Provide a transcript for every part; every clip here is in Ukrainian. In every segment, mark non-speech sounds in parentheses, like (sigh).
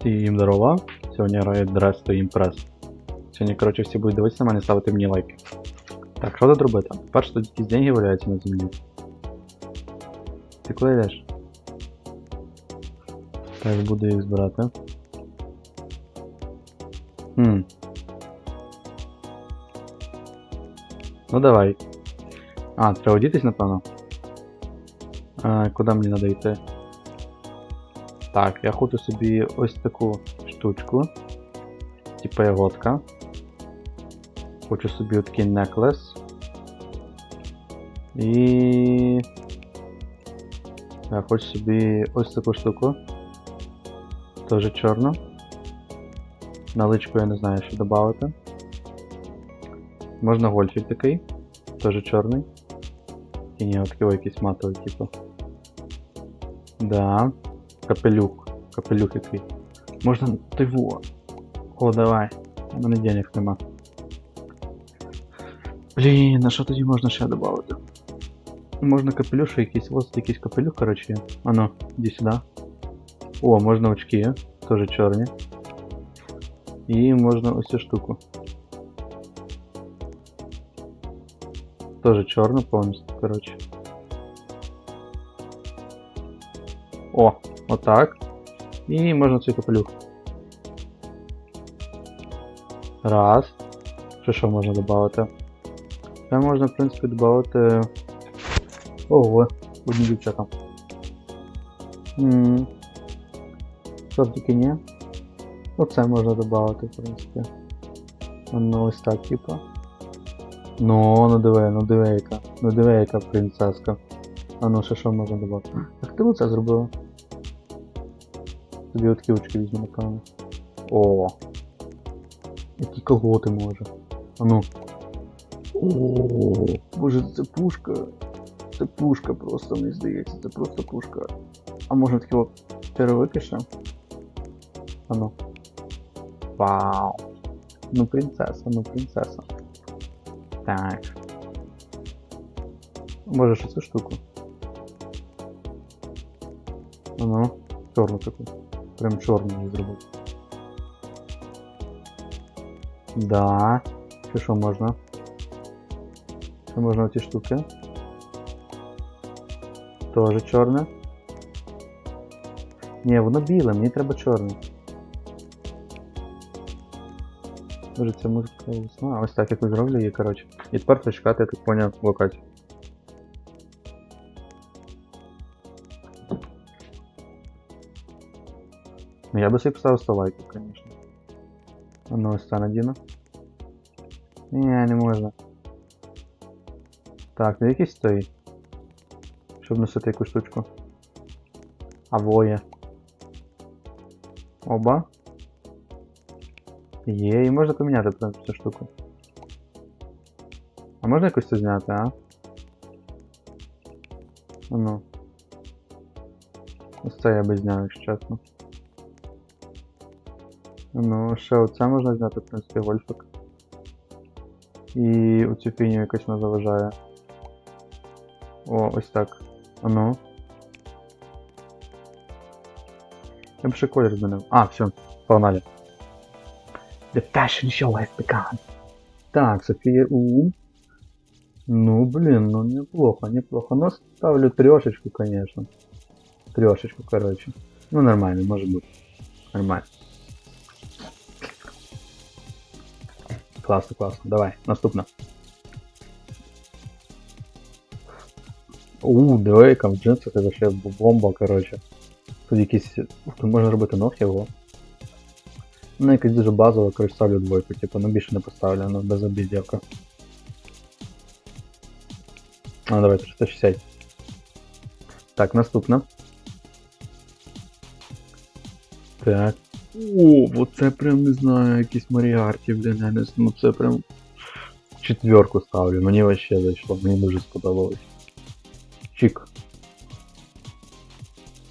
Всім здорова. Сьогодні грає Dress to Impress. Сьогодні, коротше, всі будуть дивитися на мене і ставити мені лайки. Так, що тут робити? Перше, тут якісь деньги валяються на землі. Ти куди йдеш? Так, буду їх збирати. Хм. Ну давай. А, треба одітись, напевно. А, куди мені треба йти? Так, я хочу собі ось таку штучку. Типа ягодка. Хочу собі отакий неклес. І. Я хочу собі ось таку штуку. Тоже чорну. Наличку я не знаю, що додати. Можна гольфік такий. Теж чорний. І ні, такий якийсь матовий, типу. Да. Капелюх. Капелюх який. Можна тиво. О, давай. У мене денег нема. Блін, а що тоді можна ще додати? Можна капелюш якийсь. Ось тут якийсь капелюх, коротше. є. А ну, іди сюди. О, можна очки, теж чорні. І можна ось цю штуку. Тоже чорну повністю, коротше. О, Отак. І можна цей капелюх. Раз. Що що можна додати? Це можна, в принципі, додати. Ого, одні дівчата. Що тільки ні? Оце можна додати, в принципі. Ну ось так, типа. Ну, ну диви, ну диви яка. Ну диви яка принцеска. А ну ще що можна додати? Як ти оце зробила? Тобі от ківочки візьму, напевно. О. Які колготи може. А ну. О, боже, це пушка. Це пушка просто, мені здається, це просто пушка. А можна такі от черевики? А ну. Вау. Ну принцеса, ну принцеса. Так. Може ще цю штуку? А ну, чорну таку. Прям чорну її зробити. Да. Чи що можна? Що можна ці штуки? Тоже чорне. Ні, воно біле, мені треба чорне. Може це музика весна. Ось так якось зроблю її, коротше. І тепер почекати, я так поняв, локацію. я би собі поставив 100 лайків, звісно. А ну ось це надіну. Ні, не можна. Так, ну якийсь стоїть. Щоб носити якусь штучку. А воє. Оба. Є, і можна поміняти в принципі, цю штуку. А можна якось це зняти, а? А Ну. Ось це я би зняв, якщо чесно. А Ну, ще оце можна зняти, в принципі, гольфик. І оцю фіню якось вона заважає. О, ось так. А ну. Я б ще колір змінив. А, все, погнали. The fashion show has begun. Так, София У. Ну, блин, ну неплохо, неплохо. Но ставлю трешечку, конечно. Трешечку, короче. Ну, нормально, может быть. Нормально. Классно, классно. Давай, наступно. У, диви, яка в джинсах це ще бомба, короче. Тут якісь. Тут можна робити ногті, ого. Ну, якась дуже базова, коротше, ставлю двойку, типу, ну більше не поставлю, ну без обід, дівка. Ну, давай, 360. Так, наступна. Так. О, оце прям не знаю, якісь Маріарті, блін, ну це прям четверку ставлю, мені вообще зайшло, мені дуже сподобалось. Чик.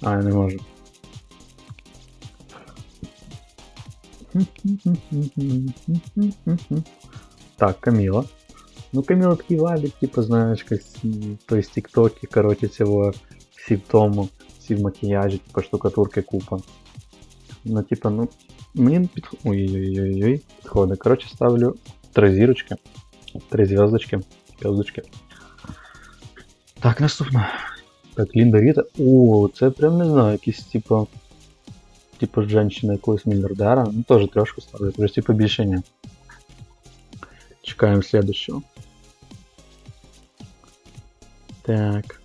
А, я не можу. Так, Камила. Ну, Камила такий вайбик, типу, знаєш, якась, м, то есть тіктоки, короче, цього, всі в тому, всі в макіяжі, типу штукатурки купа. Ну, типа, ну. Мені не підходить. Ой-ой-ой-ой. Підходить. Коротше, ставлю три зірочки. Три зв'язочки. Зв'язочки. Так, наступно. Так, Лінда Ріта. О, це прям не знаю, якийсь типа. Типа женщина якогось мільярдера. Ну теж трошку ставлю. Тобто, типа більше ні. Чекаємо следующего. Так.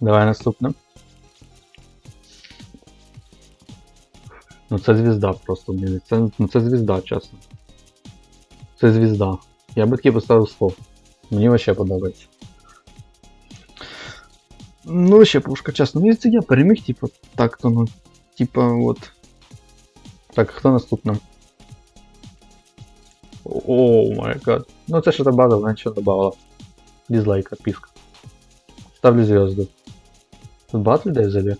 Давай наступне. Ну це звізда просто, блін. Це, ну це звізда, чесно. Це звізда. Я би такий поставив слов. Мені вообще подобається. Ну, ще пушка, чесно. Мені це я переміг, типу, так то, ну. Типа, от. Так, хто наступний? О май гад. Ну це що та база, вона нічого не добавила. Дизлайк, отписка. Ставлю звезду. Тут багато людей взагалі?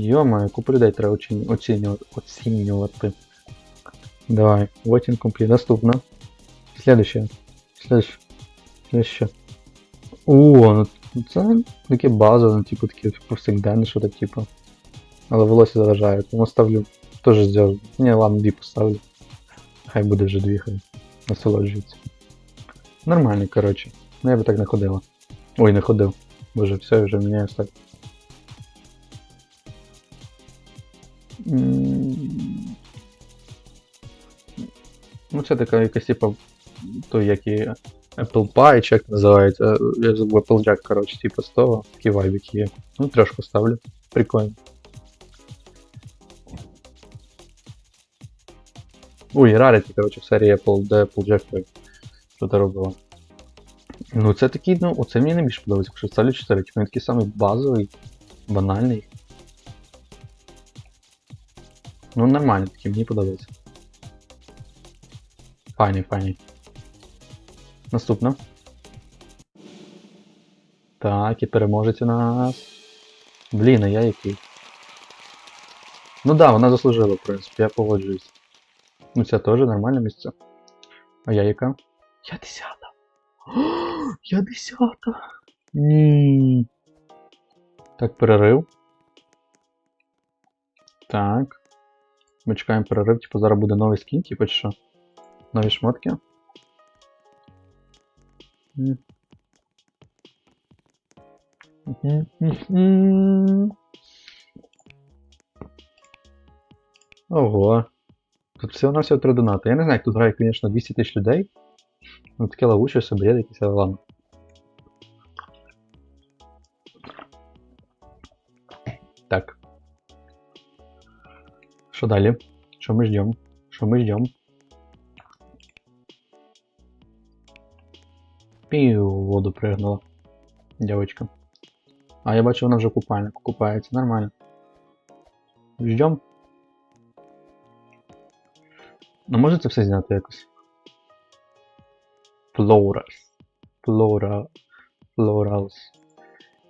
Йо-моє, купу людей треба оціню- оцінювати. оцінювати. Давай, voting complete. Наступно. Следующее. Следующее. Следующее. О, ну це таке базове, ну, типу таке повсякденне, що то типу. Але волосся заважає, тому ставлю теж зв'язку. Ні, ладно, дві поставлю. Хай буде вже дві, хай насолоджується. Нормально, коротше. Ну я би так не ходила. Ой, не ходив. Боже, все, вже міняю так. Ну, це така якась типа. То як і Apple Pie, чи як називається. Я забув Applejack, коротше, типу з того. Такі вайбики є. Ну, трошку ставлю. Прикольно. Ой, Rarity, коротше, в серії Apple, де Applejack той. Що ти робила. Ну, це такий, ну, оце мені найбільше подобається, якщо ставлю 4, типу він такий самий базовий, банальний. Ну, нормально, такий, мені подобається. Файний, файний. Наступно. Так, і переможець у нас. Блін, а я який. Ну да, вона заслужила, в принципі, я погоджуюсь. Ну, це теж нормальне місце. А я яка? Я десята. О, (gasps) я десята. Ні. Так, перерив. Так. Ми чекаємо перерив, типу зараз буде новий скін, типу чи що? Нові шмотки. Ого. Тут всього на всього три донати. Я не знаю, як тут грає, звісно, 200 тисяч людей. Ну таке лавуче все бред якийсь, ладно. Так. Що далі? Що ми ждем? Що ми ждем? В воду пригнула. Дівочка. А я бачу, вона вже купальник купається. Нормально. Ждем. Ну може це все зняти якось? Florals. Flora. Florals.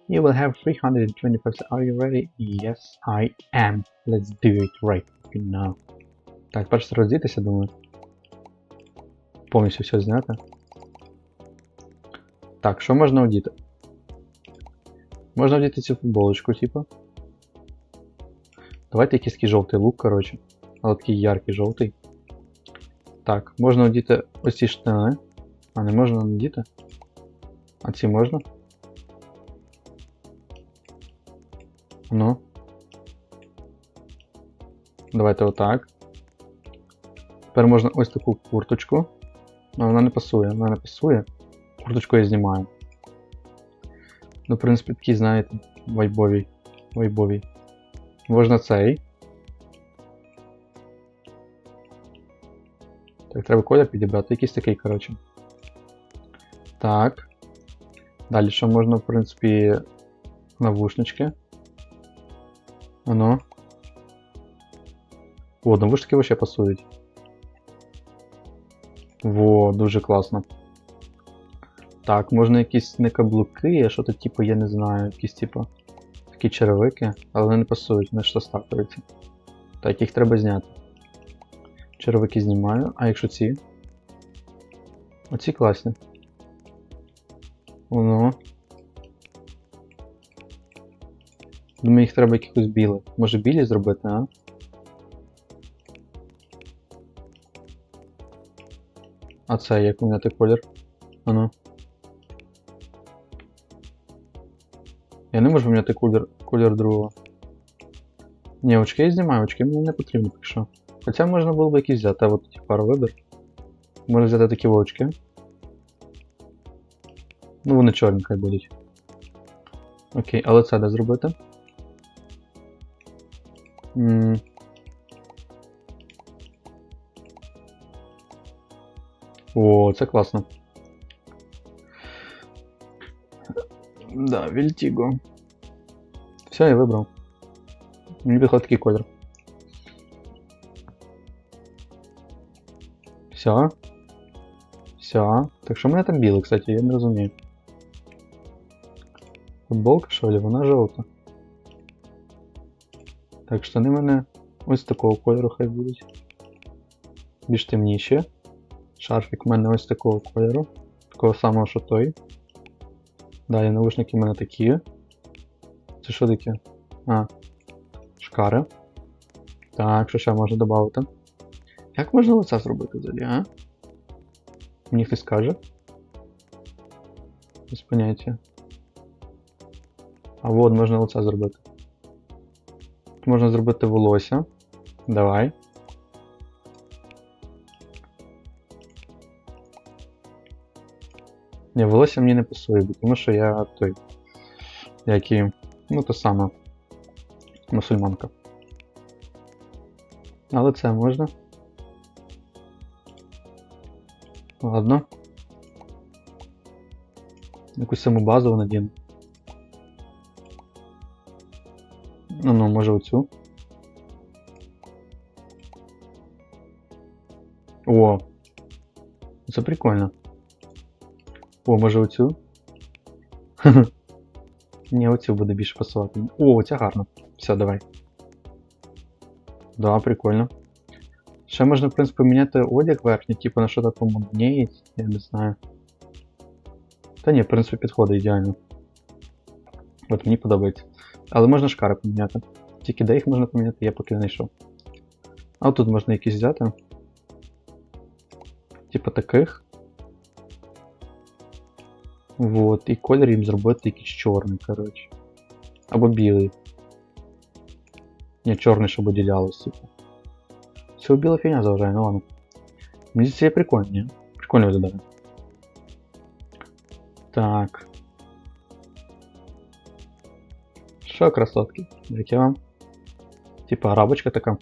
You will have 325. Are you ready? Yes, I am. Let's do it right now. Так, перше роздітися, думаю. Повністю все зняти. Так, що можна одіти? Можна одіти цю футболочку, типу. Давайте якийсь такий жовтий лук, коротше. Але такий яркий жовтий. Так, можна одіти ось ці штани. А не можна надіти? А ці можна? Ну. Давайте отак. Тепер можна ось таку курточку. Але вона не пасує, вона не пасує. Курточку я знімаю. Ну, в принципі, такий, знаєте, вайбовий. Вайбовий. Можна цей. Так, треба колір підібрати, якийсь такий, коротше. Так. Далі що можна, в принципі, навушнички. Оно. О, навушники вообще пасують. Во, дуже класно. Так, можна якісь не каблуки, а що то типу, я не знаю, якісь типу такі черевики, але вони не пасують, вони ж стартуються. Так, їх треба зняти. Черевики знімаю, а якщо ці? Оці класні. Воно. Думаю, їх треба якихось білих. Може білі зробити, а? А це як міняти колір? Ану. Я не можу поміняти колір, колір другого. Ні, очки я знімаю, очки мені не потрібні поки що. Хоча можна було б якісь взяти, а от ті пару вибір. Можна взяти такі очки. Ну, вони чорні хай будуть. Окей, але це де зробити? М. О, це класно. Да, Вільтіго. Все, я вибрав. Мені підходить такий колір. Все. Все. Так що в мене там білий, кстати, я не розумію. Футболка, що ли, вона жовта. Так, штани в мене ось такого кольору хай будуть. Більш темніші. Шарфік в мене ось такого кольору. Такого самого, що той. Далі навушники в мене такі. Це що таке? А. Шкари. Так, що ще можна додати? Як можна лице зробити взагалі, а? Мені хтось скаже? Без поняття. А от можна лице зробити. Тут можна зробити волосся. Давай. Ні, волосся мені не пасує, тому що я той. Як і. Ну, то саме. Мусульманка. Але це можна. Ладно. Якусь саму базову надіну. Ну, ну, може оцю. О! Це прикольно. О, може оцю? (laughs) Ні, оцю буде більше пасувати. О, оця гарна. Все, давай. Да, прикольно. Ще можна, в принципі, міняти одяг верхній, типу на що то помодніє, я не знаю. Та ні, в принципі, підходить ідеально. От мені подобається. Але можна шкари поміняти. Тільки де їх можна поміняти, я поки не знайшов. А тут можна якісь взяти. Типу таких. Вот, і колір їм зробити якийсь чорний, коротше. Або білий. Ні, чорний, щоб виділялось, типу. Це біла фігня заважає, ну ладно. Мені здається, це прикольно, ні? Прикольно виглядає. Так. Що, красотки? Як я вам? Типа арабочка така.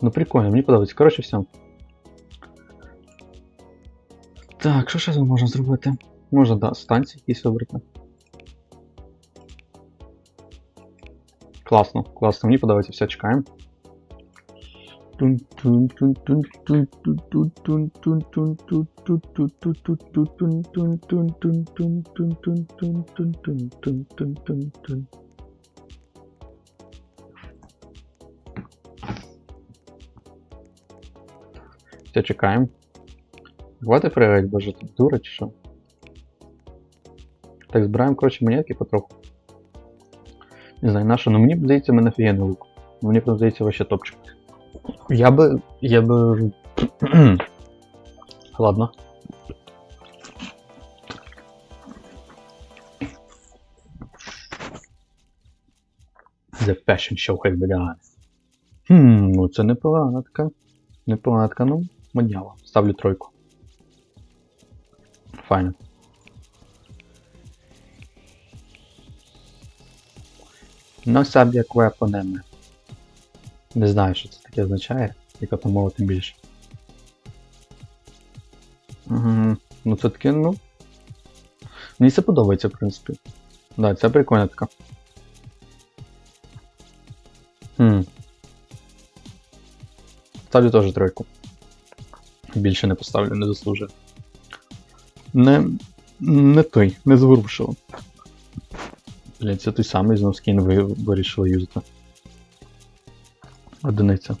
Ну прикольно, мені подобається. Коротше, все. Так, що ще тут можна зробити? Можна, да, станції якісь вибрати. Класно, класно, мені подобається, все, чекаємо. Все, чекаємо. Давайте перевірити, боже, тут дура чи що? Так, збираємо, коротше, монетки потроху. Не знаю, на що, ну мені здається, мене офігенний лук. Мені прям здається вообще топчик. Я би. Я би. (clears throat) Ладно. The fashion show has begun. Хм, ну це непогана така. Непогана така, ну, моднява. Ставлю тройку. Файно. Ну, sabia quae poneme. Не знаю, що це таке означає, яка там мова тим більше. Угу. Ну це таке, ну. Мені це подобається, в принципі. Да, це прикольна така. Хм. Ставлю теж тройку. Більше не поставлю, не заслужив. Не. Не той, не зворушило. Блять, це той самий знов скін ви вирішили юзати. Одиниця.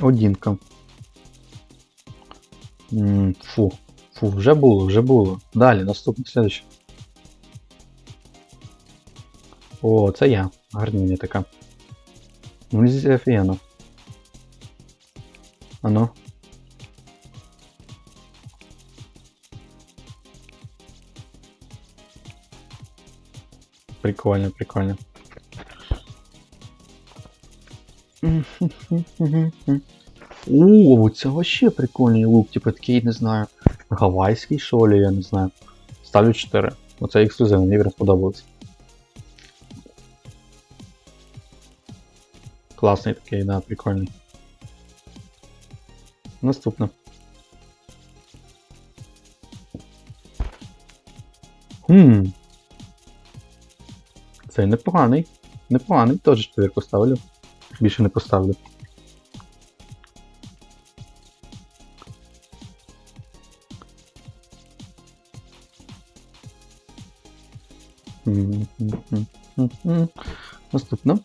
Одінка. Фу. Фу, вже було, вже було. Далі, наступне, слідуще. О, це я. Гарніння така. Ну, здається, офігенно. Ану. Прикольно, прикольно. (laughs) О, це вообще прикольний лук, типу такий, не знаю, гавайський що ли, я не знаю. Ставлю 4. Оце ексклюзивно, мені сподобалось. Класний такий, да, прикольний. Наступне. Хм. Цей непоганий. Непоганий, теж четвірку ставлю. Більше не поставлю. Наступно.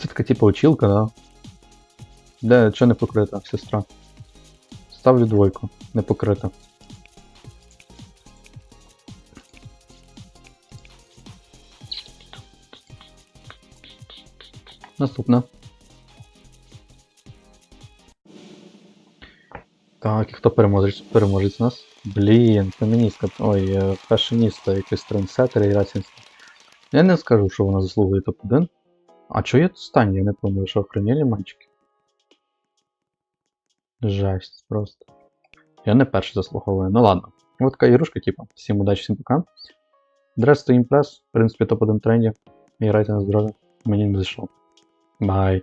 Це така типу очілка, да? Де що не покрита, сестра? Ставлю двойку, не покрита. Наступна. Так, і хто переможець, переможець нас? Блін, феміністка. Ой, е, фешеністка, якийсь трендсеттер і расінська. Я не скажу, що вона заслуговує топ-1. А чого я тут стані? Я не пам'ятаю, що охренели мальчики. Жесть просто. Я не перший заслуховую. Ну ладно. Вот така ігрушка, типа. Всім удачі, всім пока. Дрес то імпрес, в принципі, топ-1 тренді. Грайте на здоров'я. Мені не зайшло. Бай.